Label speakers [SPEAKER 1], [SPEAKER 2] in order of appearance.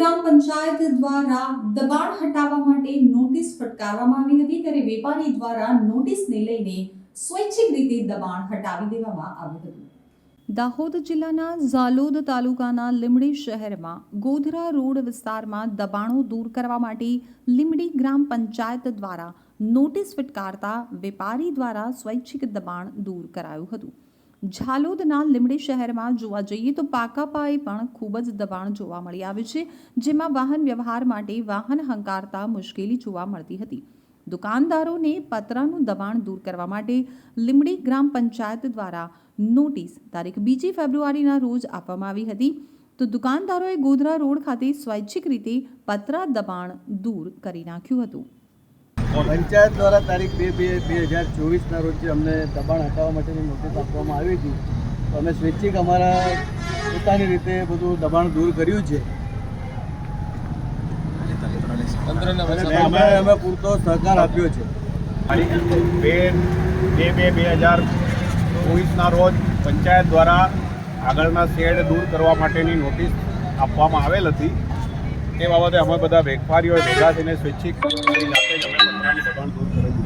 [SPEAKER 1] પંચાયત દ્વારા દબાણ હટાવવા માટે નોટિસ ફટકારવામાં આવી હતી. ત્યારે વેપારી દ્વારા નોટિસને લઈને સ્વૈચ્છિક રીતે દબાણ હટાવી દેવામાં આવ્યું હતું. દાહોદ જિલ્લાના ઝાલોદ તાલુકાના લીમડી શહેરમાં ગોધરા રોડ વિસ્તારમાં દબાણો દૂર કરવા માટે લીમડી ગ્રામ પંચાયત દ્વારા નોટિસ ફટકારતા વેપારી દ્વારા સ્વૈચ્છિક દબાણ દૂર કરાયું હતું. ઝાલોદના લીમડી શહેરમાં જોવા જઈએ તો પાકા પાયે પણ ખૂબ જ દબાણ જોવા મળી આવ્યું છે, જેમાં વાહન વ્યવહાર માટે વાહન હંકારતા મુશ્કેલી જોવા મળતી હતી. દુકાનદારોને પતરાનું દબાણ દૂર કરવા માટે લીમડી ગ્રામ પંચાયત દ્વારા નોટિસ તારીખ બીજી ફેબ્રુઆરીના રોજ આપવામાં આવી હતી. તો દુકાનદારોએ ગોધરા રોડ ખાતે સ્વૈચ્છિક રીતે પતરા દબાણ દૂર કરી નાખ્યું હતું.
[SPEAKER 2] પંચાયત દ્વારા તારીખ બે બે બે હજાર ચોવીસના રોજ જે અમને દબાણ હટાવવા માટેની નોટિસ આપવામાં આવી હતી તો અમે સ્વૈચ્છિક અમારા પોતાની રીતે બધું દબાણ દૂર કર્યું છે. અમે અમે પૂરતો સહકાર આપ્યો છે.
[SPEAKER 3] બે બે બે બે હજાર ચોવીસના રોજ પંચાયત દ્વારા આગળના શેડ દૂર કરવા માટેની નોટિસ આપવામાં આવેલ હતી. તે બાબતે અમે બધા વેપારીઓ ભેગા થઈને સ્વૈચ્છિક દબાણ દૂર કરેલું